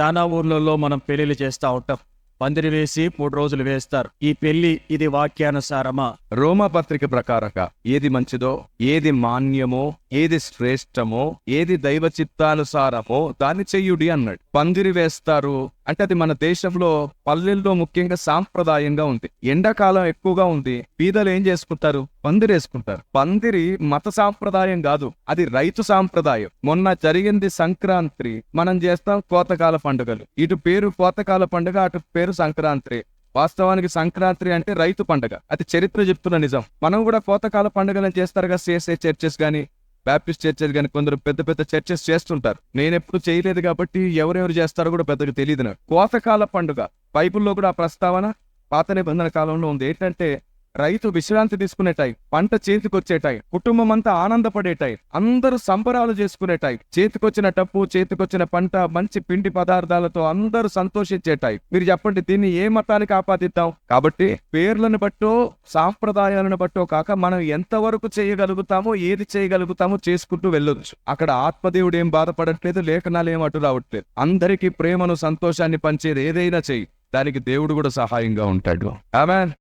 చాలా ఊర్లలో మనం పెళ్ళిళ్ళు చేస్తా ఉంటాం. పందిరి వేసి మూడు రోజులు వేస్తారు. ఈ పెళ్ళి ఇది వాక్యానుసారమా? రోమా పత్రిక ప్రకారంగా ఏది మంచిదో ఏది మాన్యమో ఏది శ్రేష్టమో ఏది దైవ చిత్తానుసారమో దాన్ని చెయ్యుడి అన్నాడు. పందిరి వేస్తారు. అంటే అది మన దేశంలో పల్లెల్లో ముఖ్యంగా సాంప్రదాయంగా ఉంది. ఎండాకాలం ఎక్కువగా ఉంది. పీదలు ఏం చేసుకుంటారు? పందిరి వేసుకుంటారు. పందిరి మత సాంప్రదాయం కాదు. అది రైతు సాంప్రదాయం. మొన్న జరిగింది సంక్రాంతి. మనం చేస్తాం కోతకాల పండుగలు. ఇటు పేరు కోతకాల పండుగ అటు పేరు సంక్రాంతి. వాస్తవానికి సంక్రాంతి అంటే రైతు పండుగ. అది చరిత్ర చెప్తున్న నిజం. మనం కూడా కోతకాల పండుగలను చేస్తారుగా సిఎస్ఐ చర్చెస్ కానీ బ్యాప్టిస్ట్ చర్చెస్ కానీ కొందరు పెద్ద పెద్ద చర్చెస్ చేస్తుంటారు. నేను ఎప్పుడు చేయలేదు కాబట్టి ఎవరెవరు చేస్తారో కూడా పెద్దగా తెలియదు నాకు. కోతకాల పండుగ. బైబుల్లో కూడా ఆ ప్రస్తావన పాత నిబంధన కాలంలో ఉంది. ఏంటంటే రైతు విశ్రాంతి తీసుకునే టైం పంట చేతికొచ్చే టైం కుటుంబం అంతా ఆనందపడే టైం అందరూ సంబరాలు చేసుకునే టైం చేతికొచ్చిన టప్పు చేతికొచ్చిన పంట మంచి పిండి పదార్థాలతో అందరూ సంతోషించే టైం. మీరు చెప్పండి దీన్ని ఏ మతానికి ఆపాదిద్దాం కాబట్టి పేర్లను బట్టో సాంప్రదాయాలను బట్టో కాక మనం ఎంతవరకు చేయగలుగుతామో ఏది చేయగలుగుతామో చేసుకుంటూ వెళ్ళొచ్చు. అక్కడ ఆత్మదేవుడు ఏం బాధపడట్లేదు లేఖనాలు ఏం అటు రావట్లేదు. అందరికీ ప్రేమను సంతోషాన్ని పంచేది ఏదైనా చెయ్యి. దానికి దేవుడు కూడా సహాయంగా ఉంటాడు. ఆమెన్.